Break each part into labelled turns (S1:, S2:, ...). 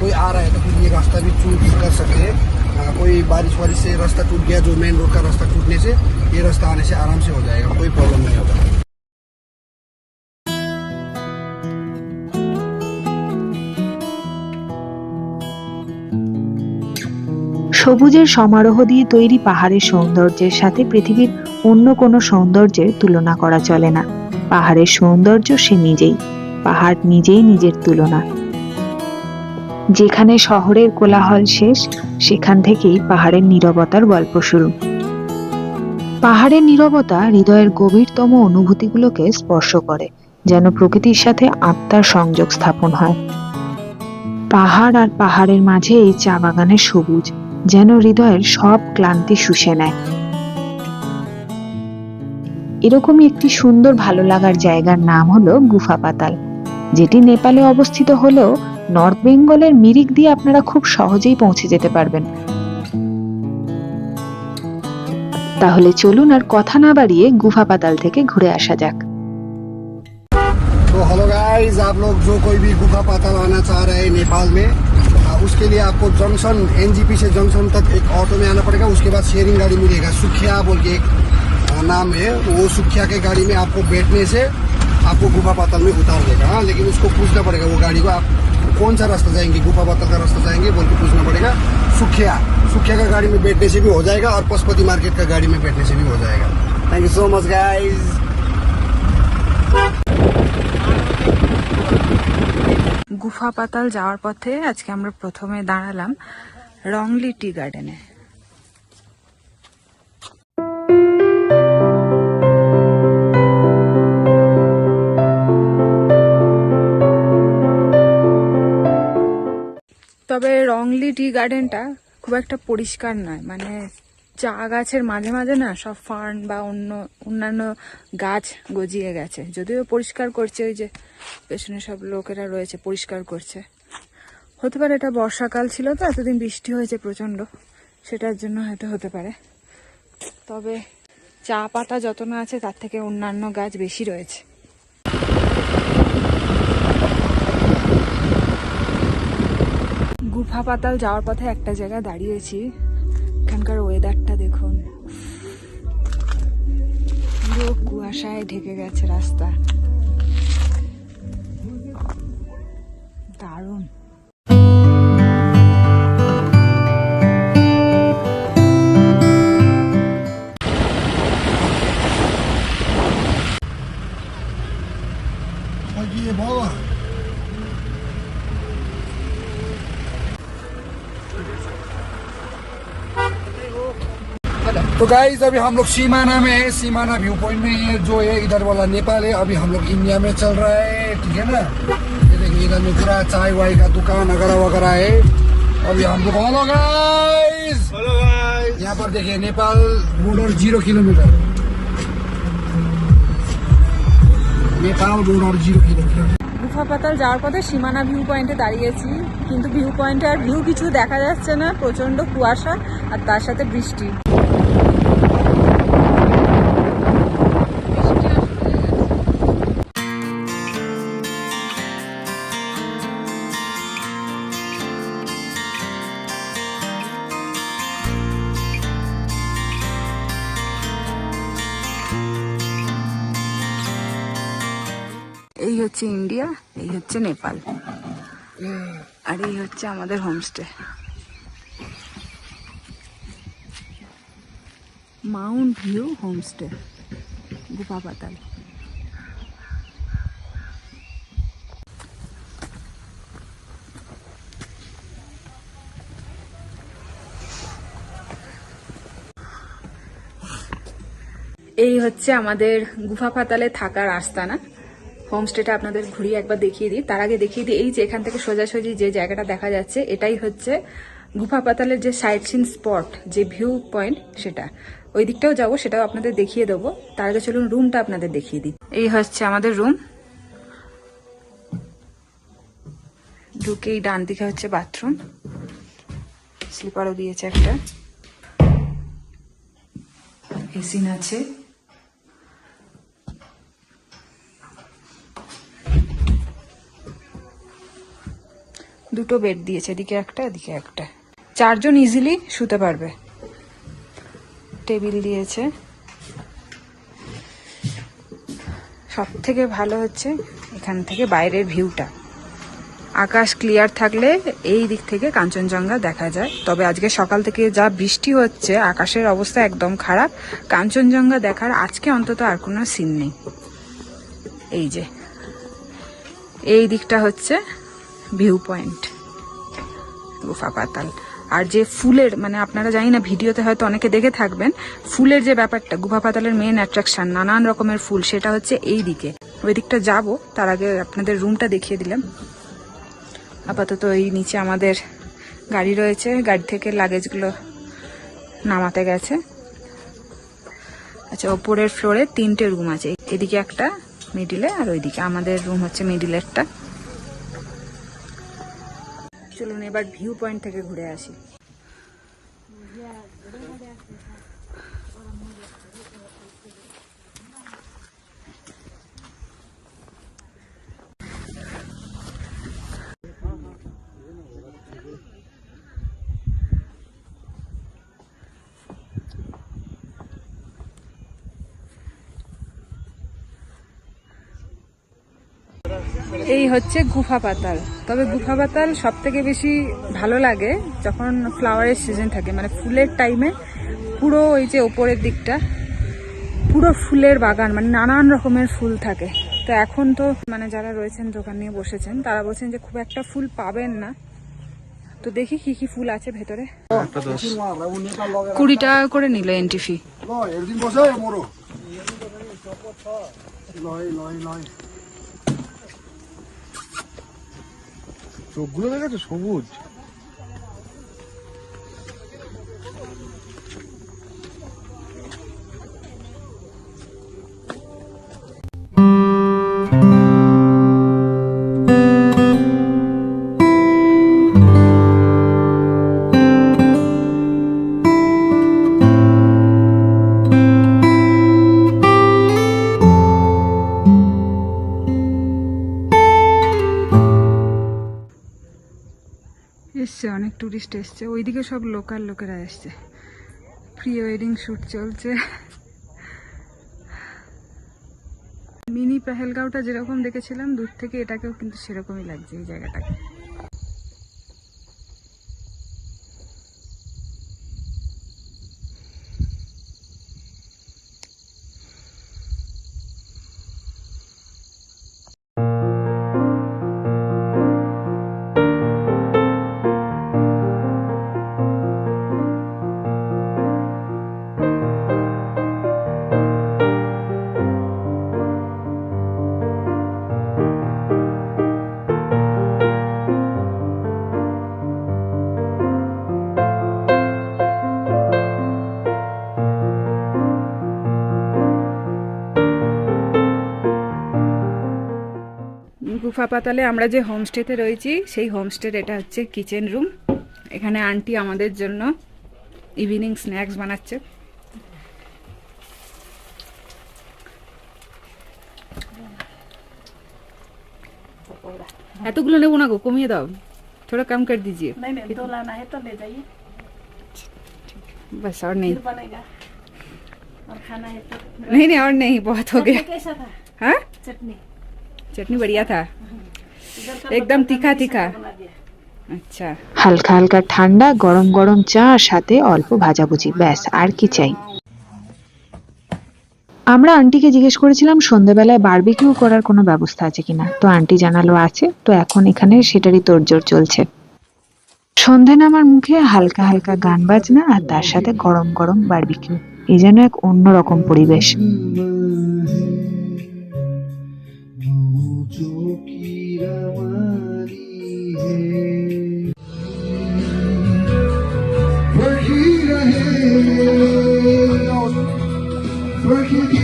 S1: कोई आ रहा है तो फिर ये रास्ता भी चूज कर सकते हैं अ, कोई बारिश वारिश से रास्ता टूट गया जो मेन रोड का रास्ता टूटने से ये रास्ता आने से आराम से हो जाएगा कोई प्रॉब्लम नहीं होगा
S2: সবুজের সমারোহ দিয়ে তৈরি পাহাড়ের সৌন্দর্যের সাথে পৃথিবীর অন্য কোনো সৌন্দর্যের তুলনা করা চলে না পাহাড়ের সৌন্দর্য সে নিজেই পাহাড় নিজেই নিজের তুলনা যেখানে শহরের কোলাহল শেষ, সেখান থেকেই পাহাড়ের নীরবতার গল্প শুরু। পাহাড়ের নীরবতা হৃদয়ের গভীরতম অনুভূতিগুলোকে স্পর্শ করে, যেন প্রকৃতির সাথে আত্মার সংযোগ স্থাপন হয়। পাহাড় আর পাহাড়ের মাঝে এই চা বাগানের সবুজ, যেন হৃদয়ের সব ক্লান্তি শুষে নেয়। এরকমই একটি সুন্দর ভালো লাগার জায়গার নাম হলো গুফা পাতাল, যেটি নেপালে অবস্থিত হলেও নর্থ বেঙ্গলের মিরিক দিয়ে আপনারা খুব সহজেই পৌঁছে যেতে পারবেন তাহলে চলুন আর কথা না বাড়িয়ে গুফা পাতাল থেকে ঘুরে আসা যাক
S1: तो हेलो गाइस आप लोग जो कोई भी गुफा पाताल आना चाह रहे हैं नेपाल में आ, उसके लिए आपको जंक्शन एनजीपी से जंक्शन तक एक ऑटो में आना पड़ेगा उसके बाद शेयरिंग गाड़ी मिलेगा सुखिया बोल के एक आ, नाम है वो सुखिया के गाड़ी में आपको बैठने से आपको गुफा पाताल में उतार देगा हाँ लेकिन उसको पूछना पड़ेगा वो गाड़ी को आप कौन सा रास्ता जाएंगे गुफा पाताल का रास्ता जाएंगे बोल के पूछना पड़ेगा सुखिया सुखिया का गाड़ी में बैठने से भी हो जाएगा और पशुपति मार्केट का गाड़ी में बैठने से भी हो जाएगा thank you so much guys
S3: গুফা Patal যাওয়ার পথে আজকে আমরা প্রথমে দাঁড়ালাম রংলি টি গার্ডেনে তবে রংলি টি গার্ডেনটা খুব একটা পরিষ্কার নয়। মানে চা গাছের মাঝে মাঝে না সব ফার্ন বা অন্য, অন্যান্য গাছ গজিয়ে গেছে। যদিও পরিষ্কার করছে, ওই যে পেছনে সব লোকেরা রয়েছে, পরিষ্কার করছে। হতে পারে এটা বর্ষাকাল ছিল তো, এতদিন বৃষ্টি হয়েছে প্রচণ্ড সেটার জন্য হয়তো হতে পারে। তবে চা পাতা যত না আছে, তার থেকে অন্যান্য গাছ বেশি রয়েছে। গুফা পাতাল যাওয়ার পথে একটা জায়গায় দাঁড়িয়েছি। এখানকার ওয়েদারটা দেখুন। পুরো কুয়াশায় ঢেকে গেছে রাস্তা। দারুণ।
S1: गाइज अभी हम लोग सीमाना में है सीमाना व्यू पॉइंट में ये जो है इधर वाला नेपाल है अभी हम लोग इंडिया में चल रहा है ठीक है ना ये देखिए इधर में पूरा चाय वाय का दुकान वगैरह वगैरह है अभी हम लोग हेलो गाइस हेलो गाइस यहाँ पर देखिए Nepal border zero kilometre Nepal border zero kilometre
S3: গুফা Patal যাওয়ার পথে সীমানা ভিউ পয়েন্টে দাঁড়িয়েছি কিন্তু ভিউ পয়েন্টে আর ভিউ কিছু দেখা যাচ্ছে না প্রচন্ড কুয়াশা আর তার সাথে বৃষ্টি হচ্ছে নেপাল। আর এই হচ্ছে আমাদের homestay mount view homestay Gufa Patal এই হচ্ছে আমাদের গুফা পাতালে থাকার আস্তানা। হোমস্টেটা আপনাদের ঘুরিয়ে একবার দেখিয়ে দিই। তার আগে দেখিয়ে দিই, এই যে এখান থেকে সোজাসুজি যে জায়গাটা দেখা যাচ্ছে, এটাই হচ্ছে গুফা পাতালের যে সাইট সিন স্পট, যে ভিউ পয়েন্ট সেটা। ওই দিকটাও যাব, সেটাও আপনাদের দেখিয়ে দেবো। তার আগে চলুন রুমটা আপনাদের দেখিয়ে দিই। এই হচ্ছে আমাদের রুম। ঢুকেই ডান দিকে হচ্ছে বাথরুম। স্লিপারও দিয়েছে একটা। এসিন আছে। দুটো বেড দিয়েছে, এদিকে একটা এদিকে একটা। চারজন ইজিলি শুতে পারবে। টেবিল দিয়েছে। সব থেকে ভালো হচ্ছে এখান থেকে বাইরের ভিউটা আকাশ ক্লিয়ার থাকলে এই দিক থেকে কাঞ্চনজঙ্ঘা দেখা যায়। তবে আজকে সকাল থেকে যা বৃষ্টি হচ্ছে, আকাশের অবস্থা একদম খারাপ। কাঞ্চনজঙ্ঘা দেখার আজকে অন্তত আর কোনো সিন নেই। এই যে। এই দিকটা হচ্ছে ভিউ পয়েন্ট গুফা পাতাল। আর যে ফুলের মানে আপনারা জানি না, ভিডিওতে হয়তো অনেকে দেখে থাকবেন, ফুলের যে ব্যাপারটা, গুফা পাতালের মেন অ্যাট্রাকশন নানান রকমের ফুল, সেটা হচ্ছে এই দিকে। ওই দিকটা যাব, তার আগে আপনাদের রুমটা দেখিয়ে দিলাম। আপাতত এই নিচে আমাদের গাড়ি রয়েছে, গাড়ি থেকে লাগেজগুলো নামাতে গেছে। আচ্ছা ওপরের ফ্লোরে তিনটে রুম আছে, এদিকে একটা মিডিলে আর ওইদিকে। আমাদের রুম হচ্ছে মিডিলেরটা চলুন এবার ভিউ পয়েন্ট থেকে ঘুরে আসি। এই হচ্ছে গুফা পাতাল। তবে গুফা পাতাল সব থেকে বেশি ভালো লাগে যখন ফ্লাওয়ারের সিজন থাকে। মানে ফুলের টাইমে পুরো ওই যে ওপরের দিকটা, পুরো ফুলের বাগান মানে নানান রকমের ফুল থাকে। তো এখন তো মানে যারা রয়েছেন, দোকান নিয়ে বসেছেন, তারা বলছেন যে খুব একটা ফুল পাবেন না। তো দেখি কি কি ফুল আছে ভেতরে। কুড়ি টাকা করে নিল এন্ট্রি ফি
S1: চোখগুলো দেখেছ? সবুজ।
S3: টুরিস্ট এসছে। ওইদিকে সব লোকাল লোকেরা এসছে। প্রি ওয়েডিং শ্যুট চলছে। মিনি পেহেলগাঁওটা যেরকম দেখেছিলাম, দূর থেকে এটাকেও কিন্তু সেরকমই লাগছে এই জায়গাটাকে। গুফা পাতালে আমরা যে হোমস্টেতে রয়েছি সেই হোমস্টের এটা হচ্ছে কিচেন রুম এখানে আন্টি আমাদের জন্য ইভিনিং স্ন্যাক্স বানাচ্ছে এতগুলো নেবো না গো কমিয়ে দাও थोड़ा कम कर दीजिए
S4: नहीं नहीं दो लाना है तो ले जाइए
S3: बस और नहीं
S4: फिर बनेगा और खाना है तो
S3: नहीं नहीं और नहीं बहुत हो गया
S4: चटनी कैसा था
S3: हाँ
S4: चटनी
S3: चटनी बढ़िया था
S4: इधर का
S3: एकदम
S4: लोकल
S3: तीखा
S4: बंदी
S3: तीखा
S4: से बना दिया
S3: अच्छा
S2: হালকা হালকা ঠান্ডা গরম গরম চা আর সাথে অল্প ভাজাভুজি ব্যাস আর কি চাই আমরা আন্টিকে জিজ্ঞেস করেছিলাম সন্ধ্যেবেলায় বারবিকিউ করার কোনো ব্যবস্থা আছে কিনা তো আন্টি জানালো আছে তো এখন এখানে সেটারই তোড়জোড় চলছে সন্ধে নামার মুখে হালকা হালকা গান বাজনা আর তার সাথে গরম গরম বারবিকিউ এই যেন এক অন্যরকম পরিবেশ
S1: কোথা কোথা আছে
S5: এই এর বেশি বোধ এক সন্দেহ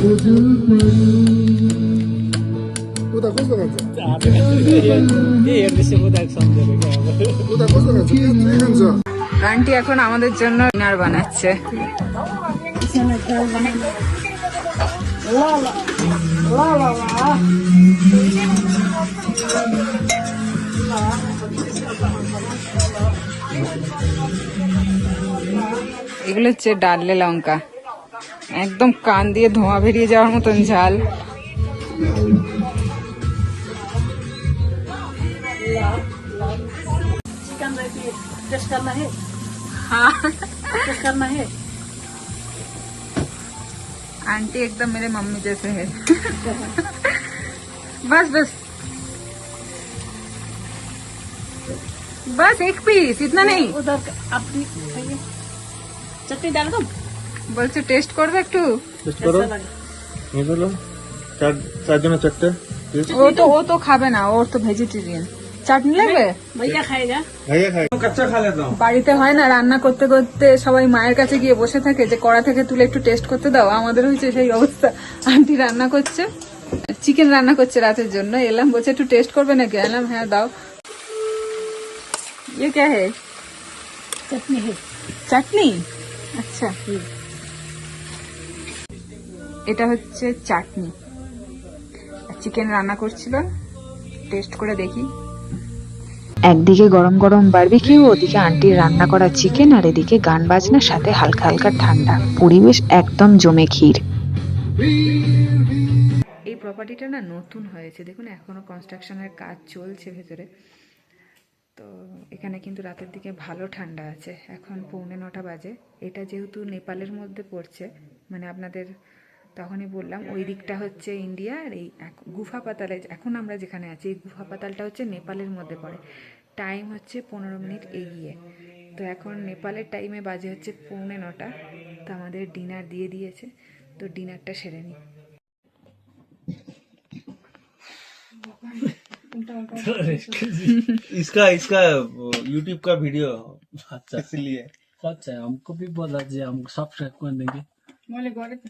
S1: কোথা কোথা আছে
S3: আন্টি এখন আমাদের জন্য ডিনার বানাচ্ছে। এগুলো হচ্ছে ডাললে লঙ্কা। একদম কান দিয়ে ধোঁয়া বেরিয়ে যাওয়ার মতন ঝাল।
S4: टेस्ट करना है
S3: हाँ
S4: टेस्ट करना है
S3: आंटी एकदम मेरे मम्मी जैसे है बस बस बस एक पीस इतना नहीं
S4: उधर का- अपनी खाइए चटनी डाल दो
S3: বলছে টেস্ট করবে একটু
S5: টেস্ট করো
S4: कैसा लगा
S5: নিয়ে ফেলো চার চারজনের চারটে টেস্ট
S3: ও তো ও তো খাবে না ওর তো ভেজিটেরিয়ান চাটনি লাগবে
S4: भैया खाएगा
S5: খাইয়ে খাই কাচ্চা খা লেতা
S3: বাড়িতে হয় না রান্না করতে করতে সবাই মায়ের কাছে গিয়ে বসে থাকে যে কড়া থেকে তুলে একটু টেস্ট করতে দাও আমাদের হয়েছে সেই অবস্থা আন্টি রান্না করছে চিকেন রান্না করছে রাতের জন্য এলাম বলছে একটু টেস্ট করবে নাকি এলাম হ্যাঁ দাও ये क्या है
S4: चटनी है
S3: চাটনি আচ্ছা এটা হচ্ছে চাটনি চিকেন রান্না করছিল টেস্ট করে দেখি
S2: একদিকে গরম গরম বারবিকিউ ওদিকে আন্টির রান্না করা চিকেন আর এদিকে গান বাজনার সাথে হালকা হালকা ঠান্ডা। পরিবেশ একদম জমে ক্ষীর।
S3: এই প্রপার্টিটা না নতুন হয়েছে। দেখুন, এখনও কনস্ট্রাকশনের কাজ চলছে ভেতরে। তো এখানে কিন্তু রাতের দিকে ভালো ঠান্ডা আছে। এখন পৌনে নটা বাজে। এটা যেহেতু নেপালের মধ্যে পড়ছে মানে আপনাদের তখনই বললাম ওই দিকটা হচ্ছে ইন্ডিয়া আর এই এক- গুফা পাতালে এখন আমরা যেখানে আছি এই গুফা পাতালটা হচ্ছে নেপালের মধ্যে পড়ে টাইম হচ্ছে পনেরো মিনিট এগিয়ে তো এখন নেপালের টাইমে বাজে হচ্ছে পৌনে নটা তো আমাদের ডিনার দিয়ে দিয়েছে তো ডিনারটা সেরে নিই
S5: इसका इसका यूट्यूब का वीडियो अच्छा इसलिए
S6: अच्छा है हमको भी बोला जी हम सब्सक्राइब कर देंगे
S4: बोले गोरे तो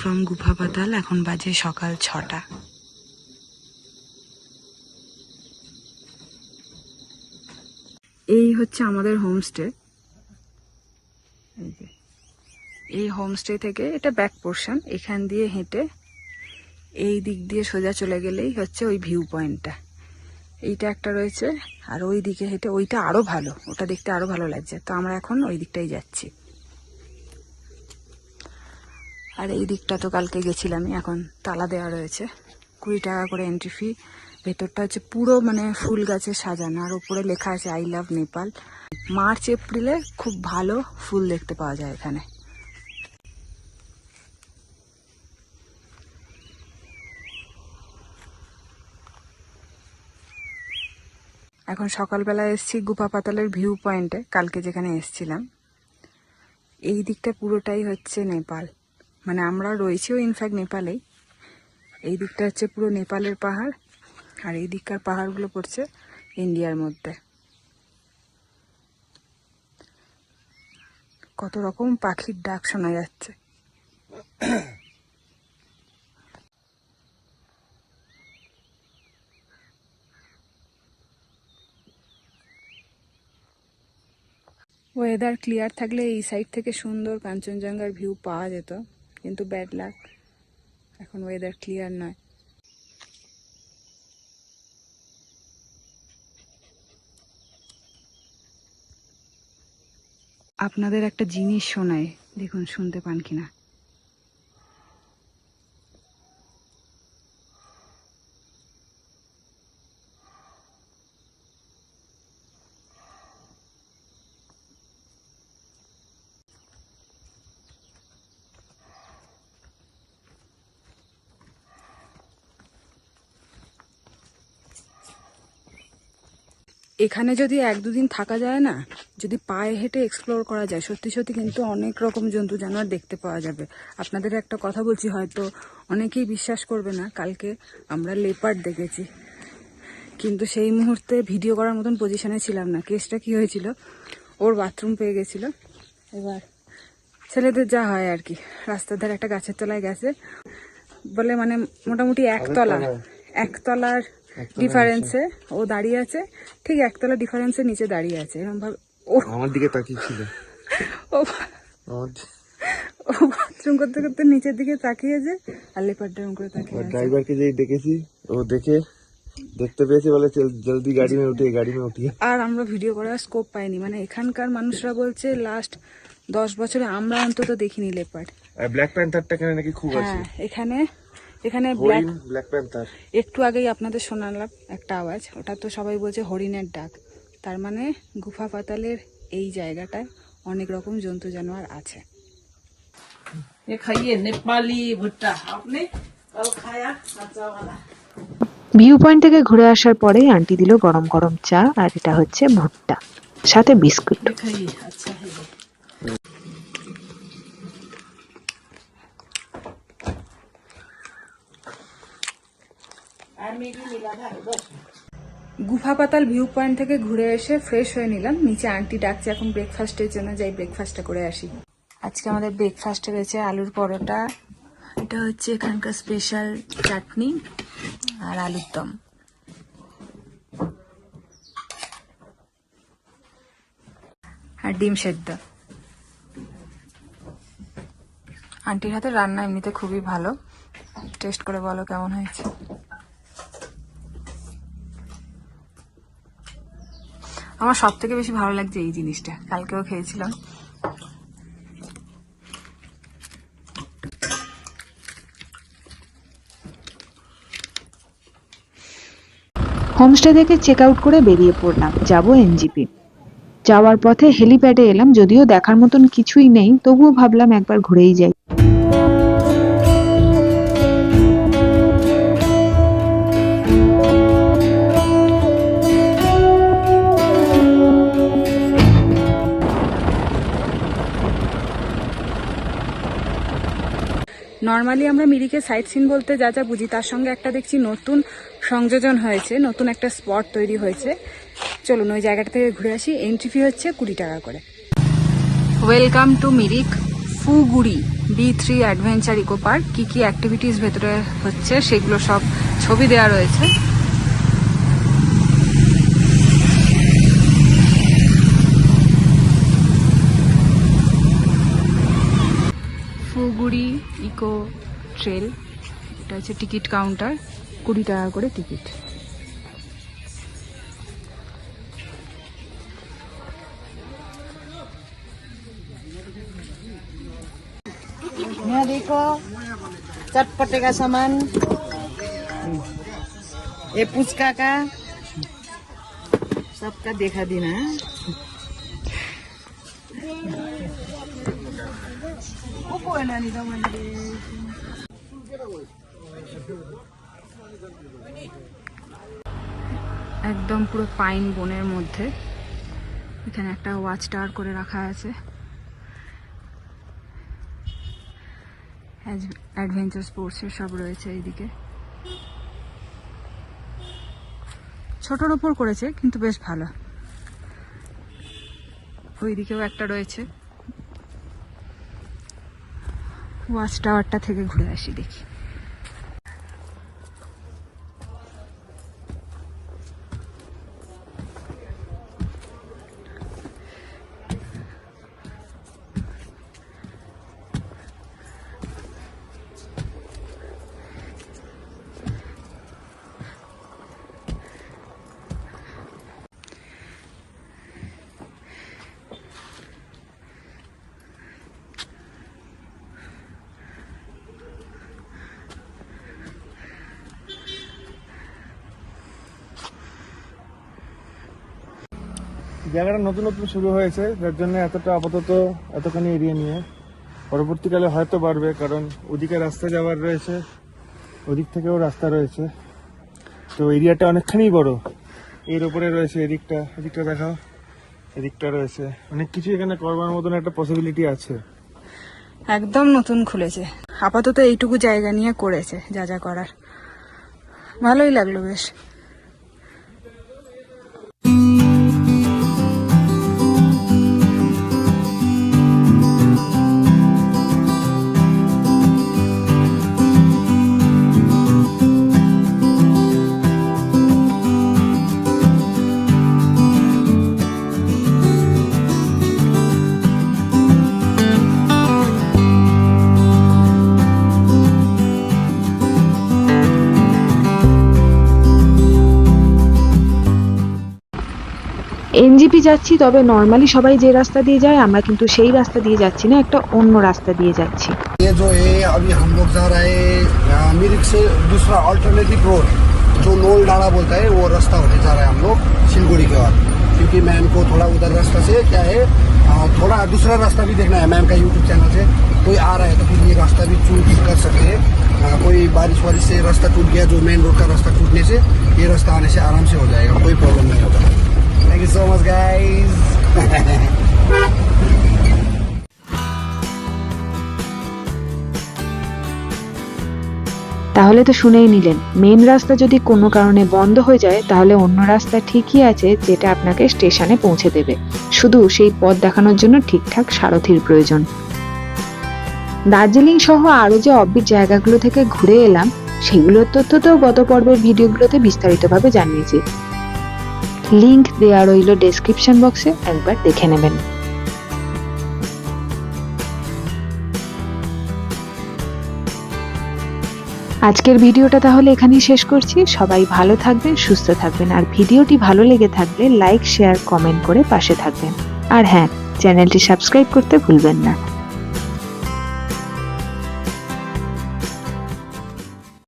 S3: ফ্রম গুফা পাতাল এখন বাজে সকাল ছটা। এই হচ্ছে আমাদের হোমস্টে এই হোমস্টে থেকে এটা ব্যাক পোর্শন এখান দিয়ে হেঁটে এই দিক দিয়ে সোজা চলে গেলেই হচ্ছে ওই ভিউ পয়েন্টটা এইটা একটা রয়েছে, আর ওই দিকে হেঁটে ওইটা আরও ভালো, ওটা দেখতে আরও ভালো লাগছে। তো আমরা এখন ওই দিকটাই যাচ্ছি। আর এই দিকটা তো কালকে গেছিলামই, এখন তালা দেওয়া রয়েছে। কুড়ি টাকা করে এন্ট্রি ফি ভেতরটা হচ্ছে পুরো মানে ফুল গাছে সাজানো, আর উপরে লেখা আছে আই লাভ নেপাল মার্চ, এপ্রিলে খুব ভালো ফুল দেখতে পাওয়া যায় এখানে। এখন সকালবেলা এসেছি গুপা পাতালের ভিউ পয়েন্টে কালকে যেখানে এসেছিলাম। এই দিকটা পুরোটাই হচ্ছে নেপাল। মানে আমরা রয়েছেও ইনফ্যাক্ট নেপালেই। এই দিকটা হচ্ছে পুরো নেপালের পাহাড়, আর এই দিককার পাহাড়গুলো পড়ছে ইন্ডিয়ার মধ্যে। কত রকম পাখির ডাক শোনা যাচ্ছে। ওয়েদার ক্লিয়ার থাকলে এই সাইড থেকে সুন্দর কাঞ্চনজঙ্ঘার ভিউ পাওয়া যেত। কিন্তু ব্যাড লাক এখন ওয়েদার ক্লিয়ার নয়। আপনাদের একটা জিনিস শোনায় দেখুন শুনতে পান কিনা। এখানে যদি এক দুদিন থাকা যায় না যদি পায়ে হেঁটে এক্সপ্লোর করা যায় সত্যি সত্যি কিন্তু অনেক রকম জন্তু জানোয়ার দেখতে পাওয়া যাবে। আপনাদের একটা কথা বলছি হয়তো অনেকেই বিশ্বাস করবে না কালকে আমরা লেপার্ড দেখেছি। কিন্তু সেই মুহূর্তে ভিডিও করার মতন পজিশনে ছিলাম না। কেসটা কি হয়েছিল? ওর বাথরুম পেয়ে গেছিল। এবার ছেলেদের যা হয় আর কি। রাস্তার ধারে একটা গাছের তলায় গেছে। বলে মানে মোটামুটি একতলা। একতলার ডিফারেন্সে ও দাঁড়িয়ে আছে। ঠিক একতলা ডিফারেন্সের নিচে দাঁড়িয়ে আছে। এরকম ভাবে ও
S1: আমার দিকে তাকিয়ে
S3: ও ও বাথরুম করতে করতে নিচের দিকে আর তাকিয়ে
S1: ড্রাইভারকে দেখেছি ও দেখে দেখতে পেয়েছি বলে জলদি গাড়ি গাড়ি
S3: আর আমরা ভিডিও করার স্কোপ পাইনি। মানে এখানকার মানুষরা বলছে লাস্ট দশ বছরে আমরা অন্তত দেখিনি লেপার্ড
S1: ব্ল্যাক প্যান্থারটা কেন নাকি খুব
S3: হ্যাঁ, আছে। এখানে
S1: এখানে
S3: একটু আগেই আপনাদের শোনালাম একটা আওয়াজ। ওটা তো সবাই বলছে হরিণের ডাক। তার মানে গুফা পাতালের এই জায়গাটায় অনেক রকম জন্তু জানোয়ার আছে।
S4: ভুট্টা
S2: ভিউ পয়েন্ট থেকে ঘুরে আসার পরে আন্টি দিল গরম গরম চা আর এটা হচ্ছে ভুট্টা। সাথে
S4: biscuit.
S3: Gufa Patal view point থেকে ঘুরে এসে ফ্রেশ হয়ে নিলাম। নিচে আন্টি ডাকছে, এখন ব্রেকফাস্টের জন্য যাই ব্রেকফাস্টটা করে আসি। আজকে আমাদের ব্রেকফাস্টে রয়েছে আলুর পরোটা, এটা হচ্ছে এখানকার স্পেশাল চাটনি আর আলুর দম। আর ডিম সেদ্ধ। আন্টির হাতে রান্না এমনিতে খুবই ভালো। টেস্ট করে বলো কেমন হয়েছে? আমার সব থেকে বেশি ভালো লাগছে এই জিনিসটা। কালকেও খেয়েছিলাম।
S2: হোমস্টে থেকে চেক আউট করে বেরিয়ে পড়লাম। যাব এনজিপি। যাওয়ার পথে হেলিপ্যাডে এলাম, যদিও দেখার মতন কিছুই নেই, তবুও ভাবলাম একবার ঘুরেই যাই।
S3: নর্মালি আমরা মিরিকে সাইট সিন বলতে যা যা বুঝি, তার সঙ্গে একটা দেখছি নতুন সংযোজন হয়েছে, নতুন একটা স্পট তৈরি হয়েছে। চলুন, ওই জায়গাটা থেকে ঘুরে আসি। এন্ট্রি ফি হচ্ছে কুড়ি টাকা করে। Welcome to Mirik Phuguri B three adventure eco park কী কী অ্যাক্টিভিটিস ভেতরে হচ্ছে, সেগুলো সব ছবি দেওয়া রয়েছে ফুগুড়ি ইকো ট্রেল এটা হচ্ছে টিকিট কাউন্টার কুড়ি টাকা করে টিকিট
S4: यहाँ देखो चटपटे का सामान ये पुचका का सबका देखा देना
S3: একদম পুরো পাইন বনের মধ্যে। এখানে একটা ওয়াচ টাওয়ার করে রাখা আছে। অ্যাডভেঞ্চার স্পোর্টসের সব রয়েছে এইদিকে। ছোটোর ওপর করেছে, কিন্তু বেশ ভালো। ওইদিকেও একটা রয়েছে। ওয়াচ টাওয়ারটা থেকে ঘুরে আসি দেখি।
S1: জায়গাটা নতুন নতুন শুরু হয়েছে, যার জন্য এতটা আপাতত এতখানি এরিয়া নিয়ে। পরবর্তীকালে হয়তো বাড়বে, কারণ ওদিকে রাস্তা যাওয়ার রয়েছে, ওদিক থেকেও রাস্তা রয়েছে। তো এরিয়াটা অনেকখানি বড়।
S7: এর উপরে রয়েছে এদিকটা এদিকটা দেখাও। এদিকটা রয়েছে। অনেক কিছু এখানে করবার মতন একটা পসিবিলিটি আছে।
S3: একদম নতুন খুলেছে। আপাতত এইটুকু জায়গা নিয়ে করেছে যা যা করার। ভালোই লাগল বেশ।
S2: এনজিপি যাচ্ছি তবে নর্মালি সবাই যে রাস্তা দিয়ে যায় আমরা কিন্তু সেই রাস্তা দিয়ে যাচ্ছি না একটা অন্য রাস্তা দিয়ে যাচ্ছি
S1: ये जो है अभी हम लोग जा रहे हैं अ, मिरिक से दूसरा अल्टरनेटिव रोड जो नोल डाड़ा बोलता है वो रास्ता होते जा रहे हैं हम लोग सिलगुड़ी के बाद क्योंकि मैम को थोड़ा उधर रास्ता से क्या है अ, थोड़ा दूसरा रास्ता भी देखना है मैम का यूट्यूब चैनल से कोई आ रहा है तो फिर ये रास्ता भी चूज कर सकते हैं अ, कोई बारिश वारिश से रास्ता टूट गया जो मेन रोड का रास्ता टूटने से ये रास्ता आने से आराम से हो जाएगा कोई प्रॉब्लम नहीं होगा Thank you so much, guys.
S2: তাহলে তো শুনেই নিলেন মেন রাস্তা যদি কোনো কারণে বন্ধ হয়ে যায় তাহলে অন্য রাস্তা ঠিকই আছে যেটা আপনাকে স্টেশনে পৌঁছে দেবে। শুধু সেই পথ দেখানোর জন্য ঠিকঠাক সারথির প্রয়োজন। দার্জিলিং সহ আরও যে অব্বির জায়গাগুলো থেকে ঘুরে এলাম সেগুলোর তথ্য তো গত পর্বের ভিডিওগুলোতে বিস্তারিতভাবে জানিয়েছি। লিংক দেওয়া রইল ডেসক্রিপশন বক্সে একবার দেখে নেবেন। আজকের ভিডিওটা তাহলে এখানেই শেষ করছি। সবাই ভালো থাকবেন, সুস্থ থাকবেন, আর ভিডিওটি ভালো লেগে থাকলে লাইক শেয়ার কমেন্ট করে পাশে থাকবেন। আর হ্যাঁ চ্যানেলটি সাবস্ক্রাইব করতে ভুলবেন না।